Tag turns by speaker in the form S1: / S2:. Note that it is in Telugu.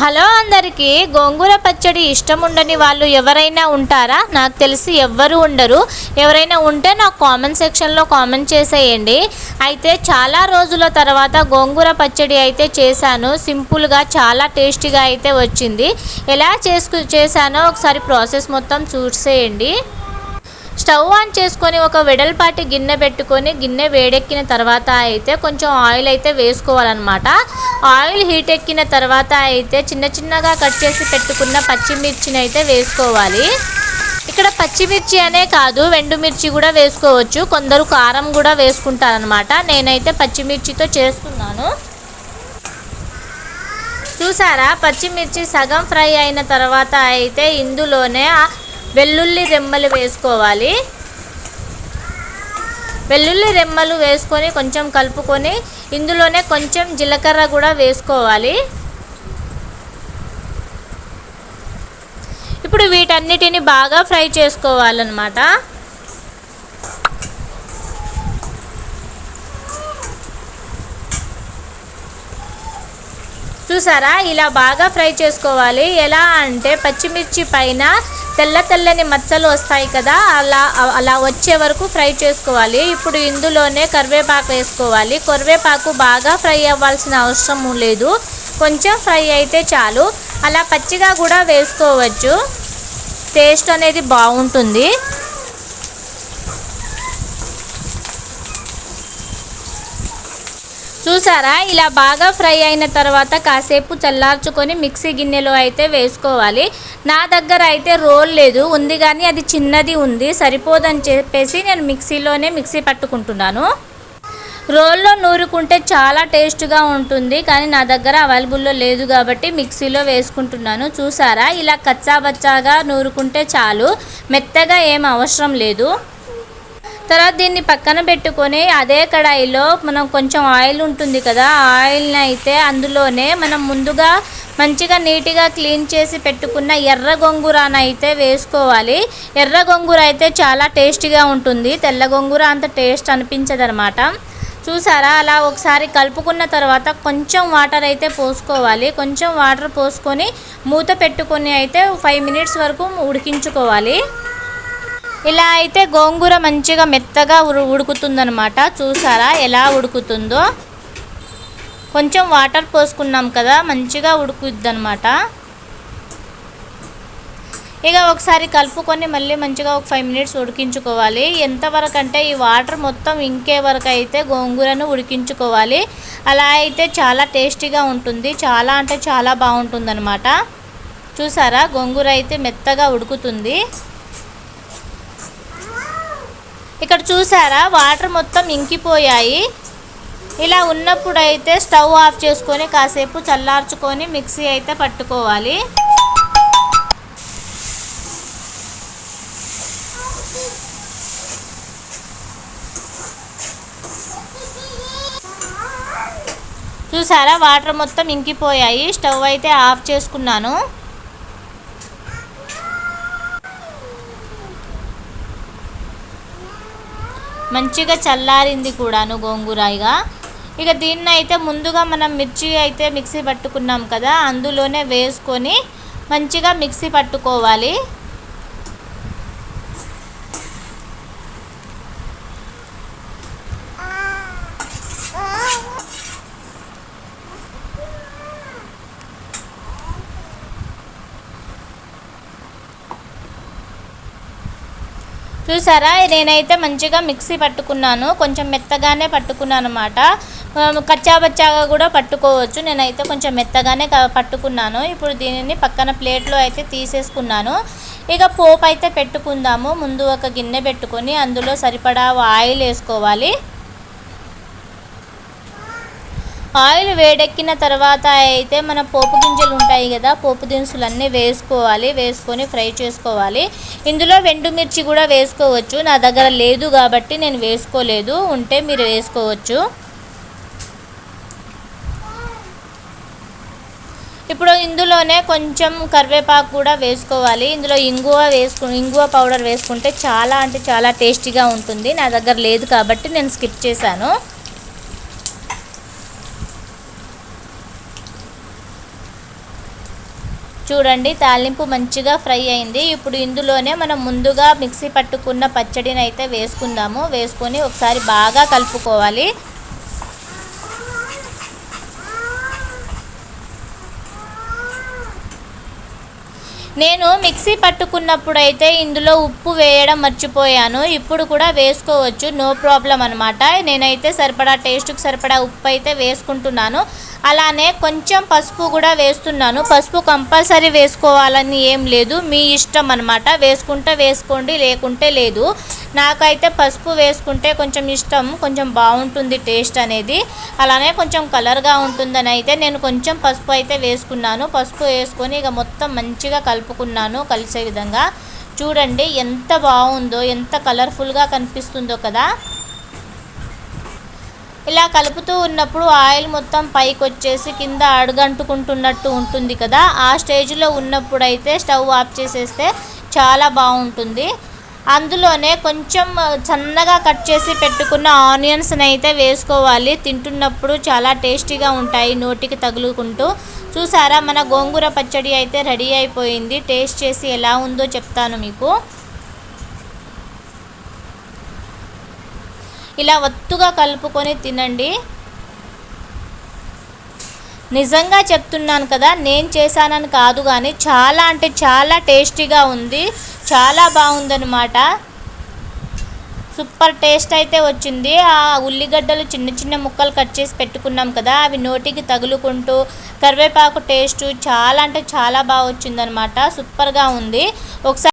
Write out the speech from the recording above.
S1: హలో అందరికీ గోంగూర పచ్చడి ఇష్టం ఉండని వాళ్ళు ఎవరైనా ఉంటారా? నాకు తెలిసి ఎవ్వరు ఉండరు. ఎవరైనా ఉంటే నాకు కామెంట్ సెక్షన్లో కామెంట్ చేసేయండి. అయితే చాలా రోజుల తర్వాత గోంగూర పచ్చడి అయితే చేశాను. సింపుల్గా చాలా టేస్టీగా అయితే వచ్చింది. ఎలా చేసుకు చేశానో ఒకసారి ప్రాసెస్ మొత్తం చూసేయండి. స్టవ్ ఆన్ చేసుకొని ఒక వెడల్పాటి గిన్నె పెట్టుకొని గిన్నె వేడెక్కిన తర్వాత అయితే కొంచెం ఆయిల్ అయితే వేసుకోవాలన్నమాట. ఆయిల్ హీట్ ఎక్కిన తర్వాత అయితే చిన్న చిన్నగా కట్ చేసి పెట్టుకున్న పచ్చిమిర్చిని అయితే వేసుకోవాలి. ఇక్కడ పచ్చిమిర్చి అనే కాదు వెండుమిర్చి కూడా వేసుకోవచ్చు. కొందరు కారం కూడా వేసుకుంటారనమాట నేనైతే పచ్చిమిర్చితో చేస్తున్నాను. చూసారా? పచ్చిమిర్చి సగం ఫ్రై అయిన తర్వాత అయితే ఇందులోనే వెల్లుల్లి రెమ్మలు వేసుకోవాలి. వెల్లుల్లి రెమ్మలు వేసుకొని కొంచెం కలుపుకొని ఇందులోనే కొంచెం జీలకర్ర కూడా వేసుకోవాలి. ఇప్పుడు వీటన్నిటిని బాగా ఫ్రై చేసుకోవాలన్నమాట. చూసారా? ఇలా బాగా ఫ్రై చేసుకోవాలి. ఎలా అంటే పచ్చిమిర్చి పైన తెల్ల తెల్లని మచ్చలు వస్తాయి కదా అలా అలా వచ్చే వరకు ఫ్రై చేసుకోవాలి. ఇప్పుడు ఇందులోనే కరివేపాకు వేసుకోవాలి. కరివేపాకు బాగా ఫ్రై అవ్వాల్సిన అవసరం లేదు. కొంచెం ఫ్రై అయితే చాలు. అలా పచ్చిగా కూడా వేసుకోవచ్చు. టేస్ట్ అనేది బాగుంటుంది. చూసారా? ఇలా బాగా ఫ్రై అయిన తర్వాత కాసేపు చల్లార్చుకొని మిక్సీ గిన్నెలో అయితే వేసుకోవాలి. నా దగ్గర అయితే రోల్ లేదు. ఉంది కానీ అది చిన్నది ఉంది. సరిపోదని చెప్పేసి నేను మిక్సీలోనే మిక్సీ పట్టుకుంటున్నాను. రోల్లో నూరుకుంటే చాలా టేస్ట్గా ఉంటుంది. కానీ నా దగ్గర అవైలబుల్లో లేదు కాబట్టి మిక్సీలో వేసుకుంటున్నాను. చూసారా? ఇలా కచ్చాబచ్చాగా నూరుకుంటే చాలు. మెత్తగా ఏం అవసరం లేదు. తర్వాత దీన్ని పక్కన పెట్టుకొని అదే కడాయిలో మనం కొంచెం ఆయిల్ ఉంటుంది కదా ఆ ఆయిల్ని అయితే అందులోనే మనం ముందుగా మంచిగా నీట్గా క్లీన్ చేసి పెట్టుకున్న ఎర్ర గొంగూరను అయితే వేసుకోవాలి. ఎర్ర గొంగూర అయితే చాలా టేస్టీగా ఉంటుంది. తెల్ల గొంగూర అంత టేస్ట్ అనిపించదనమాట చూసారా? అలా ఒకసారి కలుపుకున్న తర్వాత కొంచెం వాటర్ అయితే పోసుకోవాలి. కొంచెం వాటర్ పోసుకొని మూత పెట్టుకొని అయితే ఫైవ్ మినిట్స్ వరకు ఉడికించుకోవాలి. ఇలా అయితే గోంగూర మంచిగా మెత్తగా ఉడుకుతుందనమాట చూసారా ఎలా ఉడుకుతుందో? కొంచెం వాటర్ పోసుకున్నాం కదా మంచిగా ఉడుకుద్దనమాట ఇక ఒకసారి కలుపుకొని మళ్ళీ మంచిగా ఒక ఫైవ్ మినిట్స్ ఉడికించుకోవాలి. ఎంతవరకు అంటే ఈ వాటర్ మొత్తం ఇంకే వరకు అయితే గోంగూరను ఉడికించుకోవాలి. అలా అయితే చాలా టేస్టీగా ఉంటుంది. చాలా అంటే చాలా బాగుంటుంది అనమాట చూసారా? గోంగూర అయితే మెత్తగా ఉడుకుతుంది. ఇక్కడ చూసారా? వాటర్ మొత్తం ఇంకిపోయాయి. ఇలా ఉన్నప్పుడు అయితే స్టవ్ ఆఫ్ చేసుకొని కాసేపు చల్లార్చుకొని మిక్సీ అయితే పట్టుకోవాలి. చూసారా? వాటర్ మొత్తం ఇంకిపోయాయి. స్టవ్ అయితే ఆఫ్ చేసుకున్నాను. మంచిగా చల్లారింది కూడాను గోంగూరాయిగా. ఇక దీన్ని అయితే ముందుగా మనం మిర్చి అయితే మిక్సీ పట్టుకున్నాం కదా అందులోనే వేసుకొని మంచిగా మిక్సీ పట్టుకోవాలి. చూసారా? నేనైతే మంచిగా మిక్సీ పట్టుకున్నాను. కొంచెం మెత్తగానే పట్టుకున్నాను అనమాట కచ్చాబచ్చాగా కూడా పట్టుకోవచ్చు. నేనైతే కొంచెం మెత్తగానే పట్టుకున్నాను. ఇప్పుడు దీనిని పక్కన ప్లేట్లో అయితే తీసేసుకున్నాను. ఇక పోపు అయితే పెట్టుకుందాము. ముందు ఒక గిన్నె పెట్టుకొని అందులో సరిపడా ఆయిల్ వేసుకోవాలి. ఆయిల్ వేడెక్కిన తర్వాత అయితే మన పోపు గింజలు ఉంటాయి కదా పోపు దినుసులు అన్నీ వేసుకోవాలి వేసుకొని ఫ్రై చేసుకోవాలి. ఇందులో వెండుమిర్చి కూడా వేసుకోవచ్చు. నా దగ్గర లేదు కాబట్టి నేను వేసుకోలేదు. ఉంటే మీరు వేసుకోవచ్చు. ఇప్పుడు ఇందులోనే కొంచెం కరివేపాకు కూడా వేసుకోవాలి. ఇందులో ఇంగువ వేసుకు ఇంగువ పౌడర్ వేసుకుంటే చాలా అంటే చాలా టేస్టీగా ఉంటుంది. నా దగ్గర లేదు కాబట్టి నేను స్కిప్ చేశాను. చూడండి తాలింపు మంచిగా ఫ్రై అయింది. ఇప్పుడు ఇందులోనే మనం ముందుగా మిక్సీ పట్టుకున్న పచ్చడిని అయితే వేసుకుందాము. వేసుకొని ఒకసారి బాగా కలుపుకోవాలి. నేను మిక్సీ పట్టుకున్నప్పుడు అయితే ఇందులో ఉప్పు వేయడం మర్చిపోయాను. ఇప్పుడు కూడా వేసుకోవచ్చు. నో ప్రాబ్లం అనమాట నేనైతే సరిపడా టేస్ట్కి సరిపడా ఉప్పు అయితే వేసుకుంటున్నాను. అలానే కొంచెం పసుపు కూడా వేస్తున్నాను. పసుపు కంపల్సరీ వేసుకోవాలని ఏం లేదు. మీ ఇష్టం అనమాట వేసుకుంటే వేసుకోండి లేకుంటే లేదు. నాకైతే పసుపు వేసుకుంటే కొంచెం ఇష్టం కొంచెం బాగుంటుంది టేస్ట్ అనేది. అలానే కొంచెం కలర్గా ఉంటుందని అయితే నేను కొంచెం పసుపు అయితే వేసుకున్నాను. పసుపు వేసుకొని ఇక మొత్తం మంచిగా కలుపుకున్నాను కలిసే విధంగా. చూడండి ఎంత బాగుందో ఎంత కలర్ఫుల్గా కనిపిస్తుందో కదా. ఇలా కలుపుతూ ఉన్నప్పుడు ఆయిల్ మొత్తం పైకి వచ్చేసి కింద అడుగంటుకుంటున్నట్టు ఉంటుంది కదా. ఆ స్టేజ్లో ఉన్నప్పుడు అయితే స్టవ్ ఆఫ్ చేసేస్తే చాలా బాగుంటుంది. అందులోనే కొంచెం సన్నగా కట్ చేసి పెట్టుకున్న ఆనియన్స్ని అయితే వేసుకోవాలి. తింటున్నప్పుడు చాలా టేస్టీగా ఉంటాయి నోటికి తగులుకుంటూ. చూసారా మన గోంగూర పచ్చడి అయితే రెడీ అయిపోయింది. టేస్ట్ చేసి ఎలా ఉందో చెప్తాను మీకు. ఇలా ఒత్తుగా కలుపుకొని తినండి. నిజంగా చెప్తున్నాను కదా నేను చేశానని కాదు కానీ చాలా అంటే చాలా టేస్టీగా ఉంది చాలా బాగుందనమాట సూపర్ టేస్ట్ అయితే వచ్చింది. ఆ ఉల్లిగడ్డలు చిన్న చిన్న ముక్కలు కట్ చేసి పెట్టుకున్నాం కదా అవి నోటికి తగులుకుంటూ కరివేపాకు టేస్ట్ చాలా అంటే చాలా బాగా వచ్చిందనమాట సూపర్గా ఉంది. ఒకసారి